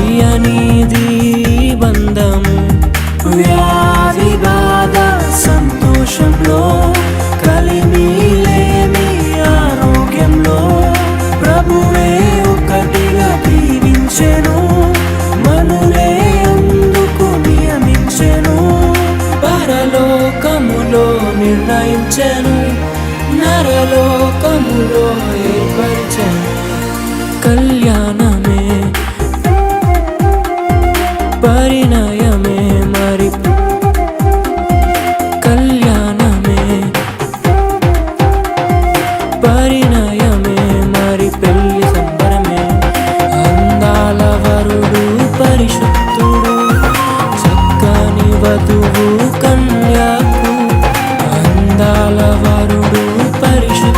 తీయనిది బంధము వ్యాధి బాధ సంతోషంలో కలిమి ఆరోగ్యంలో ప్రభువే ఒకటిగా దీవించెను మనులే అందుకు నియమించెను పరలోకములో నిర్ణయించెను నరలోకములో ఏర్పరిచెను. పరిణయమే మరి. కళ్యాణమే. పరిణ